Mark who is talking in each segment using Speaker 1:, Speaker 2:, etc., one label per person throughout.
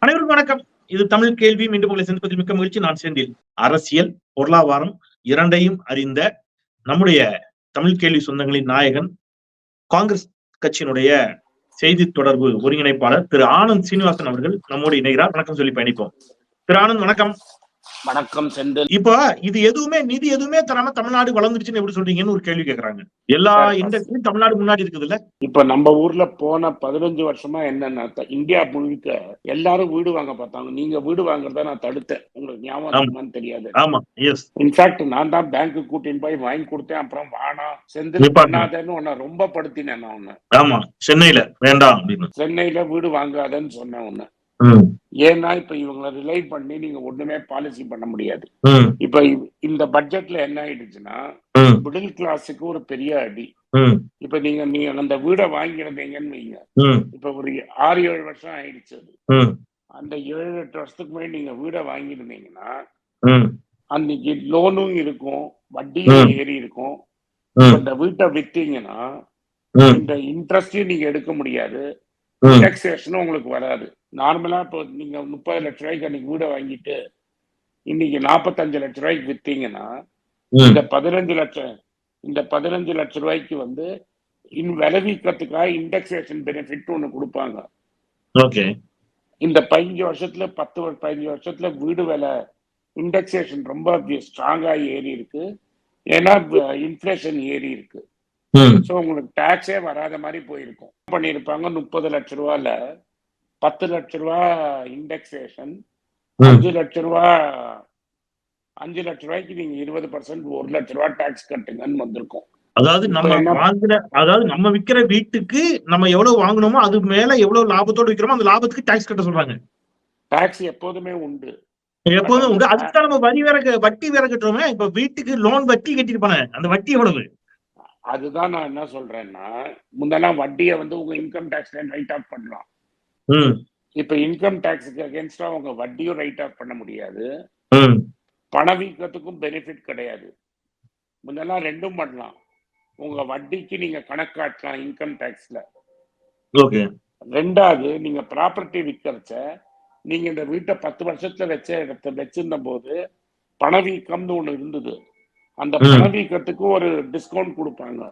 Speaker 1: அனைவருக்கும் வணக்கம். இது தமிழ் கேள்வி. மீண்டும் உங்களை சந்திப்பதில் மிக்க மகிழ்ச்சி. நான் செந்தில். அரசியல் பொருளாதாரம் இரண்டையும் அறிந்த நம்முடைய தமிழ் கேள்வி சொந்தங்களின் நாயகன் காங்கிரஸ் கட்சியினுடைய செய்தி தொடர்பு ஒருங்கிணைப்பாளர் திரு ஆனந்த் சீனிவாசன் அவர்கள் நம்மோடு இணைகிறார். வணக்கம் சொல்லி பயணிப்போம். திரு ஆனந்த் வணக்கம்.
Speaker 2: வணக்கம் செந்தில்
Speaker 1: இப்ப இது எதுவுமே நிதி எதுவுமே தராம தமிழ்நாடு வளர்ந்துருச்சுன்னு எப்படி சொல்றீங்கன்னு ஒரு கேள்வி கேக்குறாங்க. எல்லா இண்டஸ்ட்ரியும் தமிழ்நாடு முன்னாடி இருக்குது இல்ல
Speaker 2: இப்ப நம்ம ஊர்ல போன பதினஞ்சு வருஷமா என்னன்னா இந்தியா முழுக்க எல்லாரும் வீடு வாங்க பார்த்தாங்க. நீங்க வீடு வாங்குறத நான் தடுத்தேன். உங்களுக்கு ஞாபகம் தெரியாது.
Speaker 1: ஆமா எஸ்
Speaker 2: இன்ஃபேக்ட் நான் தான் பேங்க்கு கூட்டின்னு போய் வாங்கி கொடுத்தேன். அப்புறம் வானா செந்தில். பண்ணாதேன்னு உன்னை ரொம்ப படுத்தினேன் நான் உன்னை.
Speaker 1: ஆமா சென்னையில. வேண்டாம்
Speaker 2: சென்னையில வீடு வாங்காதேன்னு சொன்னேன் உன்னை. ஏன்னா இப்ப இவங்களை ரிலை பண்ணி நீங்க ஒண்ணுமே பாலிசி பண்ண முடியாது. இப்ப இந்த பட்ஜெட்ல என்ன ஆயிடுச்சுன்னா மிடில் கிளாஸுக்கு ஒரு பெரிய அடி. இப்ப நீங்க நீங்க அந்த வீடை வாங்கியிருந்தீங்கன்னு வைங்க. இப்ப ஒரு ஆறு ஏழு வருஷம் ஆயிடுச்சு அது. அந்த ஏழு எட்டு வருஷத்துக்கு முன்னாடி நீங்க வீடை வாங்கியிருந்தீங்கன்னா அன்னைக்கு லோனும் இருக்கும் வட்டியும். ஏறி இருக்கும்.
Speaker 1: ம்,
Speaker 2: இந்த வீட்டை வித்தீங்கன்னா இந்த இன்ட்ரெஸ்டையும் நீங்க எடுக்க முடியாது.
Speaker 1: ம்,
Speaker 2: இண்டெக்ஸேஷனும் உங்களுக்கு வராது. நார்மலா இப்போ நீங்க முப்பது லட்ச ரூபாய்க்கு அன்னைக்கு வீடை வாங்கிட்டு இன்னைக்கு நாற்பத்தஞ்சு லட்ச ரூபாய்க்கு வித்தீங்கன்னா. இந்த பதினஞ்சு லட்சம் இந்த பதினஞ்சு லட்ச ரூபாய்க்கு வந்து இன் விளைவிக்கிறதுக்காக இண்டெக்ஸேஷன் பெனிஃபிட் ஒன்று கொடுப்பாங்க.
Speaker 1: ஓகே.
Speaker 2: இந்த பதினஞ்சு வருஷத்துல பத்து பதினஞ்சு வருஷத்துல வீடு விலை இண்டெக்ஸேஷன் ரொம்ப ஸ்ட்ராங்கா ஏறி இருக்கு. ஏன்னா இன்ஃப்ளேஷன் ஏறி இருக்கு. ஸோ உங்களுக்கு டேக்ஸே வராத மாதிரி போயிருக்கும். பண்ணியிருப்பாங்க முப்பது லட்ச ரூபால. பத்து லட்ச ரூபா இண்டெக்ஸேஷன். அஞ்சு லட்ச ரூபா அஞ்சு லட்ச ரூபாய்க்கு நீங்க இருபது பர்சன்ட் ஒரு லட்ச ரூபா டேக்ஸ் கட்டுங்கன்னு வந்திருக்கும்.
Speaker 1: அதாவது நம்ம வாங்குற அதாவது நம்ம விக்கிற வீட்டுக்கு நம்ம எவ்வளவு வாங்குனோமோ அது மேல எவ்வளவு லாபத்தோட விக்கிறோமோ அந்த லாபத்துக்கு டாக்ஸ் கட்ட சொல்றாங்க.
Speaker 2: டாக்ஸ் எப்போதுமே உண்டு.
Speaker 1: எப்போதும் உண்டு. அதுக்கு நம்ம வரி வேற வட்டி வேற கட்டுறோமே. இப்ப வீட்டுக்கு லோன் வட்டி கட்டிருப்பாங்க அந்த வட்டி எவ்வளவு?
Speaker 2: அதுதான் நான் என்ன சொல்றேன்னா முன்னெல்லாம் வட்டியை வந்து உங்க இன்கம் டேக்ஸ் ரைட் ஆஃப் பண்ணலாம். இப்ப இன்கம் டேக்ஸுக்கு அகேன்ஸ்டா உங்க வட்டியும் ரைட் ஆஃப் பண்ண முடியாது. பணவீக்கத்துக்கும் பெனிஃபிட் கிடையாது. முன்னெல்லாம் ரெண்டும் பண்ணலாம். உங்க வட்டிக்கு நீங்க கணக்காட்டலாம் இன்கம் டேக்ஸ்ல
Speaker 1: ஓகே.
Speaker 2: ரெண்டாவது நீங்க ப்ராப்பர்ட்டி விற்கிறச்ச நீங்க இந்த வீட்டை பத்து வருஷத்துல வச்ச இடத்த வச்சிருந்த போது பணவீக்கம்னு ஒண்ணு இருந்தது. அந்த. பணவீக்கத்துக்கு ஒரு டிஸ்கவுண்ட் கொடுப்பாங்க.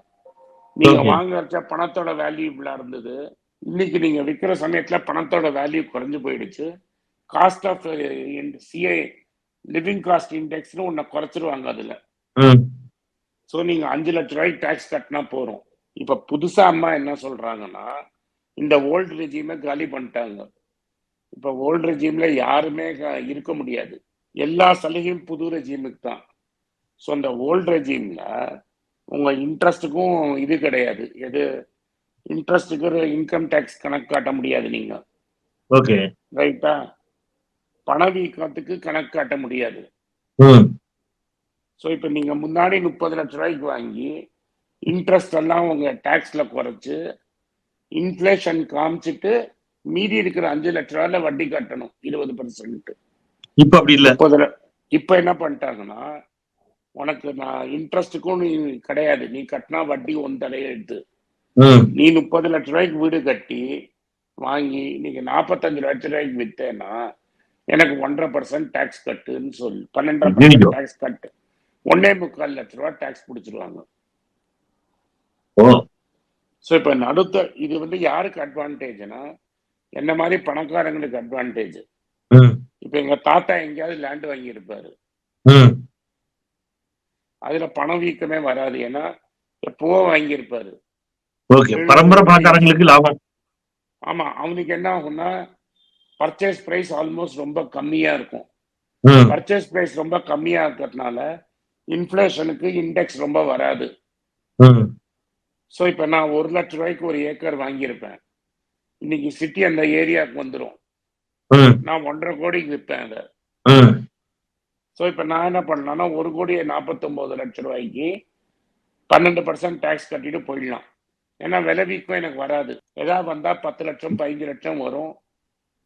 Speaker 2: நீங்க. வாங்குறச்ச பணத்தோட வேல்யூ இவ்வளோ இருந்தது. இன்னைக்கு நீங்க விற்கிற சமயத்துல பணத்தோட வேல்யூ குறைஞ்சு போயிடுச்சு. Cost of CI living cost இண்டெக்ஸ்னு ஒன்றை குறைச்சிருவாங்க அதுல. ஸோ நீங்க அஞ்சு லட்ச ரூபாய்க்கு டேக்ஸ் கட்டினா போறோம் இப்ப புதுசா அம்மா என்ன சொல்றாங்கன்னா இந்த ஓல்டு ரெஜிமை காலி பண்ணிட்டாங்க. இப்ப ஓல்டு ரெஜிம்ல யாருமே இருக்க முடியாது. எல்லா சலுகையும் புது ரெஜிமுக்கு தான். ஸோ அந்த ஓல்டு ரெஜிம்ல உங்க இன்ட்ரெஸ்ட்டுக்கும் இது கிடையாது. எது? இன்ட்ரெஸ்ட்டுக்கு இன்கம் டேக்ஸ் கணக்கு காட்ட முடியாது நீங்க.
Speaker 1: ஓகே
Speaker 2: ரைட்டா பணவீக்கத்துக்கு கணக்கு காட்ட முடியாது. ஸோ இப்போ நீங்க முன்னாடி முப்பது லட்ச ரூபாய்க்கு வாங்கி இன்ட்ரெஸ்ட் எல்லாம் உங்க டேக்ஸ்ல குறைச்சு இன்ஃப்ளேஷன் காமிச்சிட்டு மீதி இருக்கிற அஞ்சு லட்ச ரூபாயில வட்டி கட்டணும் இருபது பர்சன்ட்
Speaker 1: இப்ப அப்படி இல்ல.
Speaker 2: இப்போ என்ன பண்ணிட்டாங்கன்னா உனக்கு நான் இன்ட்ரெஸ்ட்டுக்கும் நீ கிடையாது. நீ கட்டினா வட்டி ஒன்
Speaker 1: ம்,
Speaker 2: நீ முப்பது லட்ச ரூபாய்க்கு வீடு கட்டி வாங்கி நீங்க நாற்பத்தஞ்சு லட்ச ரூபாய்க்கு வித்தேன்னா எனக்கு ஒன்றரை பர்சன்ட் டேக்ஸ் கட்டுன்னு சொல்லி. பன்னெண்டரை. பர்சன்ட் டேக்ஸ் கட்டு. ஒன்னே முக்கால் லட்ச ரூபாய் டேக்ஸ் பிடிச்சிருவாங்க. ஸோ இப்போ நடுத்த இது வந்து யாருக்கு அட்வான்டேஜ்னா என்ன மாதிரி பணக்காரங்களுக்கு அட்வான்டேஜ் இப்போ எங்க தாத்தா எங்கேயாவது லேண்ட் வாங்கியிருப்பாரு. அதுல பணவீக்கமே வராது. ஏன்னா எப்பவோ வாங்கியிருப்பாரு.
Speaker 1: பரம்பரை பணக்காரங்களுக்கு லாபம்.
Speaker 2: ஆமா அவனுக்கு என்ன ஆகும்னா பர்ச்சேஸ் பிரைஸ் ஆல்மோஸ்ட் ரொம்ப கம்மியா இருக்கும். பர்ச்சேஸ் பிரைஸ் ரொம்ப கம்மியா இருக்கிறதுனால இன்ஃப்ளேஷனுக்கு இண்டெக்ஸ் ரொம்ப வராது. ஸோ இப்போ நான் ஒரு லட்ச ரூபாய்க்கு ஒரு ஏக்கர் வாங்கியிருப்பேன். இன்னைக்கு சிட்டி அந்த ஏரியாவுக்கு வந்துடும் நான் ஒன்றரை கோடிக்கு விற்பேன் அதை. ஸோ இப்போ நான் என்ன பண்ணலாம்னா ஒரு கோடியே நாற்பத்தொம்போது லட்ச ரூபாய்க்கு பன்னெண்டு பர்சன்ட் டேக்ஸ் கட்டிட்டு போயிடலாம். ஏன்னா விலைவிக்கும் எனக்கு வராது. ஏதாவது வந்தால் பத்து லட்சம் பதினஞ்சு லட்சம் வரும்.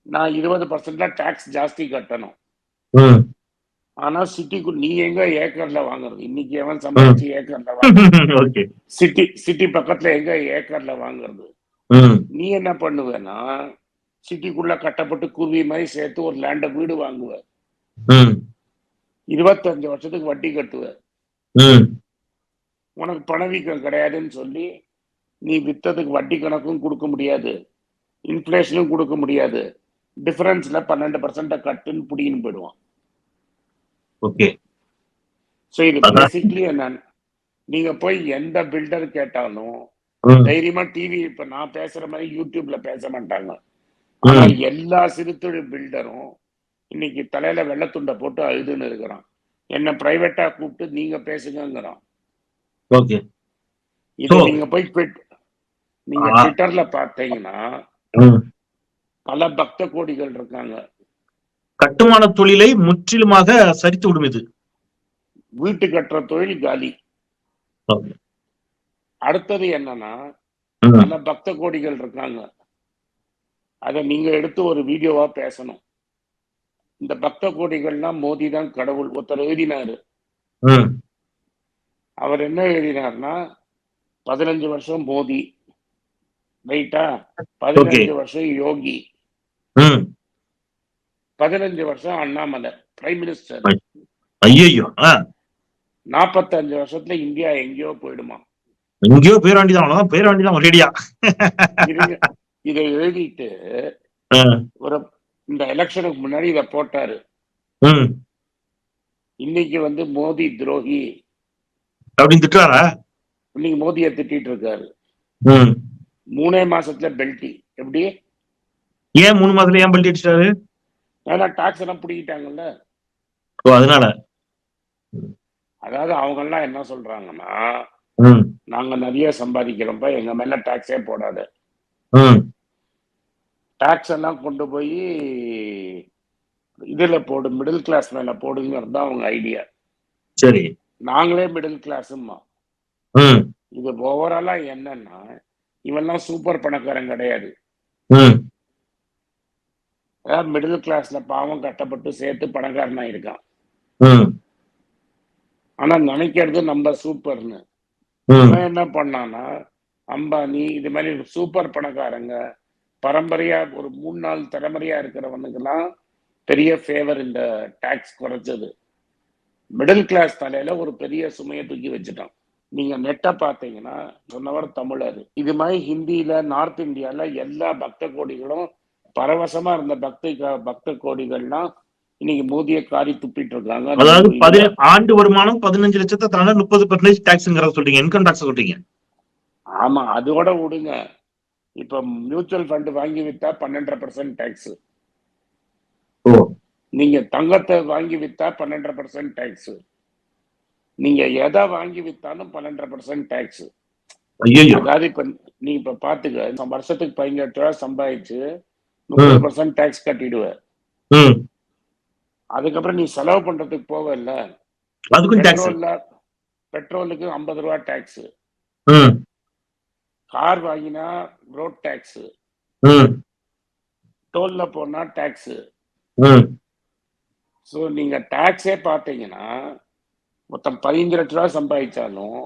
Speaker 2: நான் இருபது பர்சன்ட் தான் டேக்ஸ் ஜாஸ்தி கட்டணும். ஆனா சிட்டிக்கு நீ எங்க ஏக்கர்ல வாங்குறது? இன்னைக்கு எவன் சம்பாதிச்சு ஏக்கர்ல வாங்க
Speaker 1: ஓகே.
Speaker 2: சிட்டி சிட்டி பக்கத்துல எங்க ஏக்கர்ல வாங்குறது? நீ என்ன பண்ணுவேன்னா சிட்டிக்குள்ள கட்டப்பட்டு குருவி மாதிரி சேர்த்து ஒரு லேண்ட வீடு வாங்குவ. இருபத்தஞ்சு வருஷத்துக்கு வட்டி கட்டுவ உனக்கு பணவீக்கம் கிடையாதுன்னு சொல்லி நீ வித்ததுக்கு வட்டி கணக்கும் கொடுக்க முடியாது. இன்ஃப்ளேஷனும் கொடுக்க முடியாது. டிஃபரன்ஸ்ல பன்னெண்டு பர்சன்ட கட்டுன்னு பிடின்னு போயிடுவான்.
Speaker 1: ஓகே.
Speaker 2: ஸோ இது. பேசிக்லி என்ன நீங்க போய் எந்த பில்டர் கேட்டாலும் தைரியமா டிவி இப்ப நான் பேசுற மாதிரி யூடியூப்ல பேச மாட்டாங்க. எல்லா சிறுதொழில் பில்டரும் இன்னைக்கு தலையில வெள்ளத்துண்டை போட்டு அழுதுன்னு இருக்கிறான். என்ன பிரைவேட்டா கூப்பிட்டு நீங்க பேசுங்கங்கிறான்.
Speaker 1: ஓகே.
Speaker 2: இது நீங்க போய் நீங்க. ட்விட்டர்ல பார்த்தீங்கன்னா
Speaker 1: ம்.
Speaker 2: பல பக்த கோடிகள் இருக்காங்க.
Speaker 1: கட்டுமான தொழிலை முற்றிலுமாக சரித்து விடும் இது.
Speaker 2: வீட்டு கட்டுற தொழில் காலி. அடுத்தது என்னன்னா பல பக்த கோடிகள் இருக்காங்க. அதை நீங்க எடுத்து ஒரு வீடியோவா பேசணும். இந்த பக்த கோடிகள்லாம் மோதி தான் கடவுள். ஒருத்தர் எழுதினாரு. அவர் என்ன எழுதினார்னா பதினஞ்சு வருஷம் மோதி. ரைட்டா? பதினஞ்சு வருஷம் யோகி. பதினஞ்சு வருஷம் அண்ணாமலை பிரைம் மினிஸ்டர்
Speaker 1: ஐயோ
Speaker 2: நாற்பத்தஞ்சு வருஷத்துல இந்தியா எங்கேயோ போயிடுமா?
Speaker 1: எங்கேயோ பேர் வேண்டிதான் அவ்வளவுதான். பேர் வேண்டிதான் ஒரேடியா.
Speaker 2: இதை எழுதிட்டு ஒரு இந்த எலெக்ஷனுக்கு முன்னாடி இத போட்டாரு. இன்னைக்கு வந்து மோடி துரோகி.
Speaker 1: அப்படின்னு திட்டுறாரா?
Speaker 2: இன்னைக்கு மோதியை திட்டிட்டு இருக்காரு மூணே மாசத்துல பெல்டி எப்படி?
Speaker 1: ஏன் மூணு மாதத்துல ஏன் பல்ட்டி அடிச்சிட்டாரு?
Speaker 2: ஏன்னா டாக்ஸ் எல்லாம் பிடிக்கிட்டாங்கல்ல.
Speaker 1: ஓ அதனால.
Speaker 2: அதாவது அவங்க எல்லாம் என்ன சொல்றாங்கன்னா நாங்க நிறைய சம்பாதிக்கிறோம்ப்பா எங்க மேல டாக்ஸே போடாத. டாக்ஸ் எல்லாம் கொண்டு போய் இதுல போடு மிடில் கிளாஸ் மேல போடுங்கிறது தான் அவங்க ஐடியா
Speaker 1: சரி.
Speaker 2: நாங்களே மிடில் கிளாஸுமா இது ஓவராலா என்னன்னா இவெல்லாம் சூப்பர் பணக்காரன் கிடையாது. மிடில் கிளாஸ்ல பாவம் கட்டப்பட்டு சேர்த்து பணக்காரனா இருக்கான். ஆனா நினைக்கிறது நம்ம சூப்பர்னு என்ன பண்ணான்னா அம்பானி இது மாதிரி சூப்பர் பணக்காரங்க பரம்பரையா ஒரு மூணு நாள் தலைமுறையா இருக்கிறவனுக்கெல்லாம் பெரிய ஃபேவர் இந்த டாக்ஸ் குறைச்சது மிடில் கிளாஸ் தலையில ஒரு பெரிய சுமையை தூக்கி வச்சுட்டான். நீங்க நெட்டை பார்த்தீங்கன்னா சொன்னவர் தமிழர். இது மாதிரி ஹிந்தியில நார்த் இந்தியால எல்லா பக்த கோடிகளும் பரவசமா இருந்த பக்த பக்த கோடிகள்லாம் இன்னைக்கு மோதியை காரி துப்பிட்டு இருக்காங்க.
Speaker 1: அதாவது ஆண்டு வருமானம் பதினஞ்சு லட்சத்தை தாண்ட முப்பது பர்சன்டேஜ் டாக்ஸ்ங்கிறத சொல்றீங்க இன்கம் டாக்ஸ் சொல்றீங்க.
Speaker 2: ஆமா அதோட விடுங்க. இப்ப மியூச்சுவல் ஃபண்ட் வாங்கி வித்தா பன்னெண்டரை பர்சன்ட் டேக்ஸ் நீங்க தங்கத்தை வாங்கி வித்தா பன்னெண்டரை பர்சன்ட் டேக்ஸ் நீங்க எதை வாங்கி வித்தாலும் பன்னெண்டரை பர்சன்ட் டேக்ஸ்
Speaker 1: ஐயோ
Speaker 2: அதாவது இப்ப நீ இப்ப பாத்துக்க வருஷத்துக்கு பதினஞ்சு ரூபாய் சம்பாதிச்சு முப்பது பர்சன்ட் டேக்ஸ் கட்டிடுவ. அதுக்கப்புறம் நீ செலவு பண்றதுக்கு பெட்ரோல்ல பெட்ரோலுக்கு ஐம்பது ரூபா டேக்ஸ் கார் வாங்கினா ரோட் டேக்ஸ் டோல்ல போனா டேக்ஸ் ஸோ நீங்க டாக்ஸே பார்த்தீங்கன்னா மொத்தம் பதினஞ்சு லட்ச ரூபா சம்பாதிச்சாலும்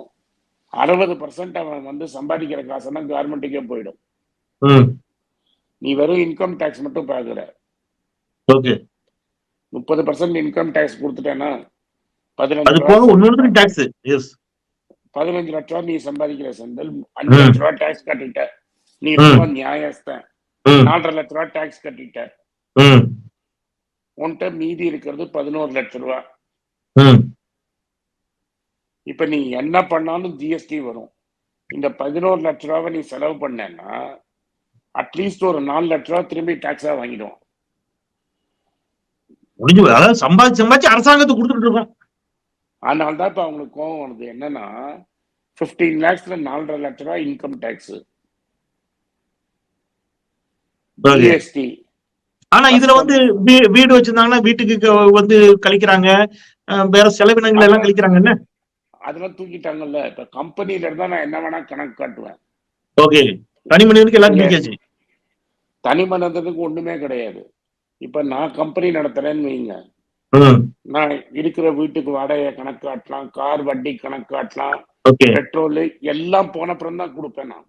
Speaker 2: அறுபது பர்சன்ட் அவன் வந்து சம்பாதிக்கிற காசெல்லாம் கவர்மெண்ட்டுக்கே போயிடும். நீ வெறும் இன்கம் டேக்ஸ் மட்டும் பார்க்குற.
Speaker 1: ஓகே.
Speaker 2: முப்பது பர்சன்ட் இன்கம் டேக்ஸ் கொடுத்துட்டேன்னா பதினஞ்சு பதினஞ்சு லட்ச ரூபா நீ சம்பாதிக்கிற செந்தில் அஞ்சு லட்ச ரூபா டேக்ஸ் கட்டிட்ட. நீ. ரொம்ப நியாயஸ்தன். நாலரை லட்ச ரூபா டேக்ஸ் கட்டிட்ட. உன்கிட்ட மீதி இருக்கிறது பதினோரு லட்ச ரூபா. இப்ப நீ என்ன பண்ணாலும் ஜிஎஸ்டி வரும். இந்த பதினோரு லட்ச ரூபாவை நீ செலவு பண்ணேன்னா அட்லீஸ்ட் ஒரு நாலு லட்ச ரூபா திரும்பி டாக்ஸா வாங்கிடுவான்.
Speaker 1: முடிஞ்சு. அதாவது சம்பாதிச்சு சம்பாதிச்சு அரசாங்கத்துக்கு கொடுத்துட்டு இருக்கோம்
Speaker 2: அதனால தான் இப்ப அவங்களுக்கு கோவம் வருது. என்னன்னா பிப்டீன் லேக்ஸ்ல நாலரை லட்ச ரூபா இன்கம் டேக்ஸ். ஜிஎஸ்டி
Speaker 1: ஆனா இதுல வந்து வீடு வச்சிருந்தாங்கன்னா வீட்டுக்கு வந்து கழிக்கிறாங்க. வேற செலவினங்கள் எல்லாம் கழிக்கிறாங்க. என்ன?
Speaker 2: அதெல்லாம் தூக்கிட்டாங்கல்ல. இப்ப கம்பெனில இருந்தா நான் என்ன வேணா கணக்கு காட்டுவேன்.
Speaker 1: ஓகே. தனி மனிதனுக்கு எல்லாரும் கழிக்காச்சு
Speaker 2: தனி மனிதனுக்கு ஒண்ணுமே கிடையாது. இப்ப நான் கம்பெனி நடத்துறேன்னு வைங்க. நான் இருக்கிற வீட்டுக்கு வாடகை கணக்கு காட்டலாம் கார் வட்டி கணக்கு காட்டலாம் பெட்ரோல் எல்லாம் போன அப்புறம் தான் கொடுப்பேன் நான்.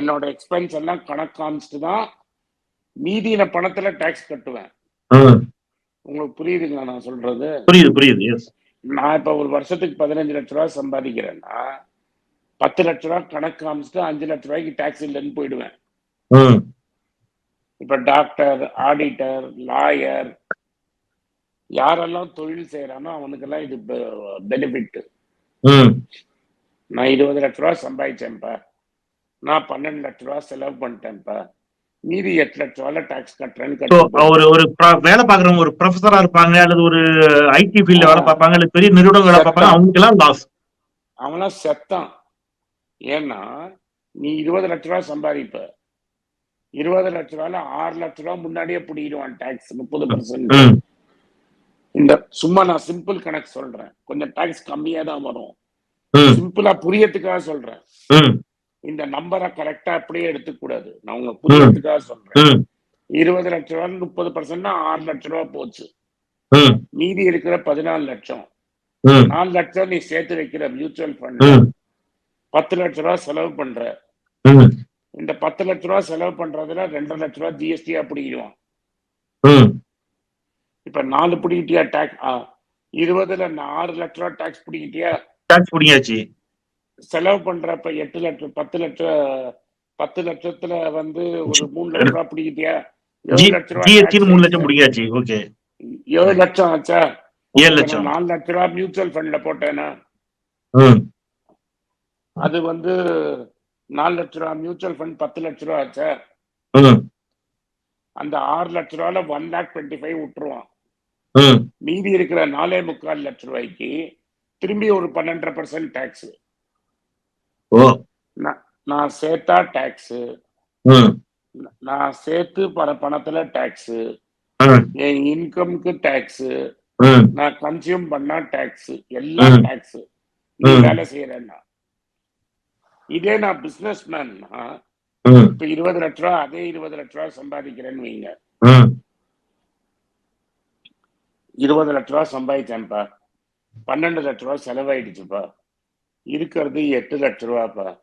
Speaker 2: என்னோட எக்ஸ்பென்ஸ் எல்லாம் கணக்கு காமிச்சிட்டு தான் மீதியின பணத்துல டாக்ஸ் கட்டுவேன். உங்களுக்கு புரியுதுங்களா நான் சொல்றது?
Speaker 1: புரியுது புரியுது
Speaker 2: நான் இப்ப ஒரு வருஷத்துக்கு பதினஞ்சு லட்ச ரூபாய் சம்பாதிக்கிறேன்னா பத்து லட்ச ரூபாய் கணக்கு காமிச்சிட்டு அஞ்சு லட்ச ரூபாய்க்கு டாக்ஸ் இல்லைன்னு போயிடுவேன். இப்ப டாக்டர் ஆடிட்டர் லாயர் யாரெல்லாம் தொழில் செய்யறானோ அவனுக்கெல்லாம் இது பெனிஃபிட் நான் இருபது லட்ச ரூபா சம்பாதிச்சேன்ப்பா நான் பன்னெண்டு லட்ச ரூபா செலவு பண்ணிட்டேன்ப்பா மீதி எட்டு லட்ச ரூபால டாக்ஸ் கட்டுறேன்னு
Speaker 1: ஒரு ஒரு வேலை பாக்குறவங்க ஒரு ப்ரொஃபஸரா இருப்பாங்க அல்லது ஒரு ஐடி ஃபீல்ட்ல வேலை பார்ப்பாங்க அல்லது பெரிய நிறுவனம் வேலை பார்ப்பாங்க அவங்களுக்கு எல்லாம் லாஸ்
Speaker 2: அவன்லாம் செத்தான். ஏன்னா நீ இருபது லட்ச ரூபா சம்பாதிப்ப. இருபது லட்ச ரூபால ஆறு லட்ச ரூபா முன்னாடியே பிடிக்கிடுவான் டாக்ஸ் முப்பது பர்சன்ட் இந்த சும்மா நான் சிம்பிள் கணக்கு சொல்றேன். கொஞ்சம் டாக்ஸ் கம்மியா தான் வரும். சிம்பிளா புரியறதுக்காக சொல்றேன். இந்த நம்பரை கரெக்டா அப்படியே எடுத்துக்க கூடாது நான் உங்களுக்கு புரியறதுக்காக சொல்றேன். இருபது லட்ச ரூபா முப்பது பர்சன்ட்னா ஆறு லட்ச ரூபா போச்சு. மீதி இருக்கிற பதினாலு லட்சம். நாலு லட்சம் நீ சேர்த்து வைக்கிற மியூச்சுவல் ஃபண்ட் பத்து லட்ச ரூபா செலவு பண்ற. இந்த பத்து லட்ச ரூபா செலவு பண்றதுல ரெண்டரை லட்ச ரூபா ஜிஎஸ்டியா பிடிக்கிடுவான்
Speaker 1: ம்.
Speaker 2: இப்ப நாலு பிடிக்கிட்டியா டாக்ஸ் இருபதுல ஆறு லட்ச ரூபா டாக்ஸ் பிடிக்கிட்டியா
Speaker 1: டாக்ஸ் பிடிங்காச்சு
Speaker 2: செலவு பண்றப்ப எட்டு லட்சம் பத்து லட்சம் பத்து லட்சத்துல வந்து ஒரு மூணு லட்ச ரூபா பிடிக்கிட்டியா ஏழு லட்ச ரூபா
Speaker 1: மூணு லட்சம் பிடிங்காச்சு ஓகே.
Speaker 2: ஏழு லட்சம் ஆச்சா?
Speaker 1: ஏழு லட்சம்.
Speaker 2: நாலு லட்ச ரூபா மியூச்சுவல் ஃபண்ட்ல போட்டேன்னா அது வந்து நாலு லட்ச ரூபா மியூச்சுவல் ஃபண்ட் பத்து லட்ச ரூபா ஆச்சா? அந்த ஆறு லட்ச ரூபால ஒன் லேக் டுவெண்ட்டி ஃபைவ் விட்டுருவான். மீதி இருக்கிற நாலே முக்கால் லட்ச ரூபாய்க்கு திரும்பி ஒரு பன்னெண்டரை பர்சன்ட் டேக்ஸ் நான் சேர்த்தா டேக்ஸ் நான் சேர்த்து பண பணத்துல டேக்ஸ் என் இன்கம்க்கு டேக்ஸ் நான் கன்சியூம் பண்ணா டேக்ஸ் எல்லாம். டேக்ஸ் நீ. வேலை செய்யறேன்னா. இதே நான் பிசினஸ் மேன்னா
Speaker 1: ம்.
Speaker 2: இப்ப இருபது லட்ச ரூபா அதே இருபது லட்ச ரூபா சம்பாதிக்கிறேன்னு வைங்க. இருபது லட்ச ரூபா சம்பாதிச்சேன்ப்பா. பன்னெண்டு லட்ச ரூபா செலவாயிடுச்சுப்பா. இருக்கிறது எட்டு லட்ச ரூபாப்பா.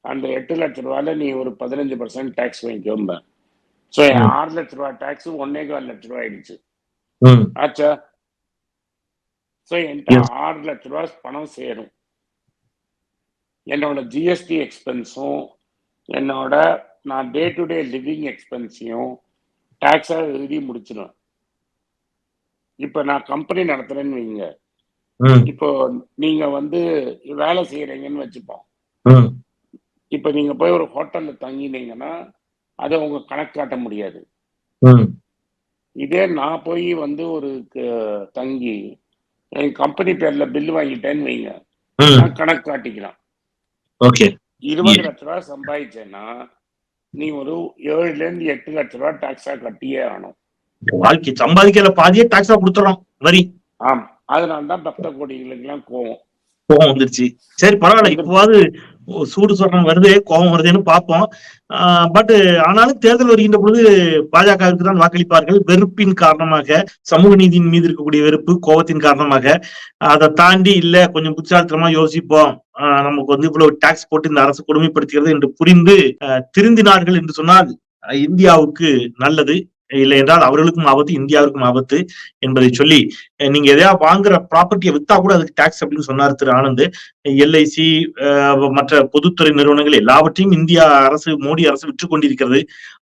Speaker 2: அந்த எட்டு லட்ச ரூபால நீ ஒரு பதினஞ்சு பர்சன்ட் டேக்ஸ் வாங்கிக்கோம்ப. ஸோ
Speaker 1: ம்.
Speaker 2: ஆறு லட்ச ரூபா டேக்ஸ் ஒன்னே கால் லட்ச ரூபா ஆயிடுச்சு. ஆச்சா? ஸோ என்கிட்ட. ஆறு லட்ச ரூபா பணம் சேரும். என்னோட ஜிஎஸ்டி எக்ஸ்பென்ஸும் என்னோட நான் டே டு டே லிவிங் எக்ஸ்பென்ஸையும் டேக்ஸாக எழுதி முடிச்சிடுவேன் இப்போ நான் கம்பெனி நடத்துறேன்னு வைங்க. இப்போ நீங்க வந்து வேலை செய்யறீங்கன்னு வச்சுப்போம். இப்போ நீங்க போய் ஒரு ஹோட்டல்ல தங்கினீங்கன்னா அதை உங்க கணக்கு காட்ட முடியாது. இதே நான் போய் வந்து ஒரு தங்கி என் கம்பெனி பேர்ல பில் வாங்கிட்டேன்னு வைங்க. நான் கணக்கு காட்டிக்கலாம் இருபது லட்ச ரூபா சம்பாதிச்சேன்னா நீ ஒரு ஏழுல இருந்து எட்டு லட்ச ரூபா டாக்ஸா கட்டியே ஆகணும்.
Speaker 1: வாழ்க்கை சம்பாதிக்கல பாதியே டாக்ஸா கொடுத்துறோம் வரி.
Speaker 2: ஆம். அதனால தான் பக்த கோடிகளுக்கெல்லாம் கோவம்.
Speaker 1: கோவம் வந்துருச்சு. சரி பரவாயில்ல. இப்போவாது சூடு சொல்றோம் வருது கோபம் வருதுன்னு பார்ப்போம். பட் ஆனாலும் தேர்தல் வருகின்ற பொழுது பாஜகவிற்கு தான் வாக்களிப்பார்கள். வெறுப்பின் காரணமாக சமூக நீதியின் மீது இருக்கக்கூடிய வெறுப்பு கோபத்தின் காரணமாக. அதை தாண்டி இல்ல கொஞ்சம் புத்தாலித்தனமா யோசிப்போம். ஆஹ் நமக்கு வந்து இவ்வளவு டாக்ஸ் போட்டு இந்த அரசு கொடுமைப்படுத்துகிறது என்று புரிந்து திருந்தினார்கள் என்று சொன்னால் இந்தியாவுக்கு நல்லது. இல்லை என்றால் அவர்களுக்கும் ஆபத்து இந்தியாவுக்கும் ஆபத்து என்பதை சொல்லி நீங்க எதையா வாங்குற ப்ராப்பர்ட்டியை வித்தா கூட அதுக்கு டாக்ஸ் அப்படின்னு சொன்னார் திரு ஆனந்த். எல்ஐசி மற்ற பொதுத்துறை நிறுவனங்கள் எல்லாவற்றையும் இந்தியா அரசு மோடி அரசு விற்று கொண்டிருக்கிறது.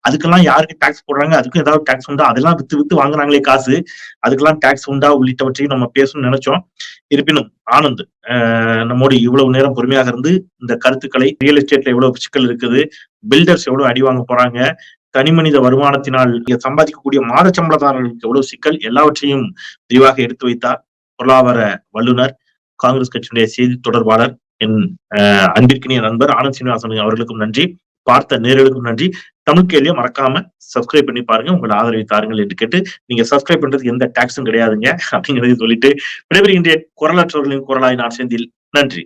Speaker 1: அதுக்கெல்லாம் யாருக்கு டாக்ஸ் போடுறாங்க? அதுக்கும் ஏதாவது டாக்ஸ் உண்டா? அதெல்லாம் வித்து வித்து வாங்குறாங்களே காசு. அதுக்கெல்லாம் டாக்ஸ் உண்டா? உள்ளிட்டவற்றையும் நம்ம பேசணும்னு நினைச்சோம். இருப்பினும் ஆனந்த் அஹ் நம்மோடு இவ்வளவு நேரம் பொறுமையாக இருந்து இந்த கருத்துக்களை ரியல் எஸ்டேட்ல எவ்வளவு சிக்கல் இருக்குது பில்டர்ஸ் எவ்வளவு அடி வாங்க போறாங்க தனிமனித வருமானத்தினால் சம்பாதிக்கக்கூடிய மாத சம்பளதாரர்களுக்கு எவ்வளவு சிக்கல்? எல்லாவற்றையும் விரிவாக எடுத்து வைத்தார் பொருளாதார வல்லுநர் காங்கிரஸ் கட்சியினுடைய செய்தி தொடர்பாளர் என் அன்பிற்கினிய நண்பர் ஆனந்த் சீனிவாசன் அவர்களுக்கும் நன்றி. பார்த்த நேர்களுக்கும் நன்றி. தமிழ் கேள்வியை மறக்காம சப்ஸ்கிரைப் பண்ணி பாருங்க. உங்களை ஆதரவை தாருங்கள் என்று கேட்டு நீங்க சப்ஸ்கிரைப் பண்றதுக்கு எந்த டாக்ஸும் கிடையாதுங்க அப்படிங்கறதை சொல்லிட்டு விடைபெறுகின்றேன். குரலற்றவர்களின் குரலாய் நான் செந்தில். நன்றி.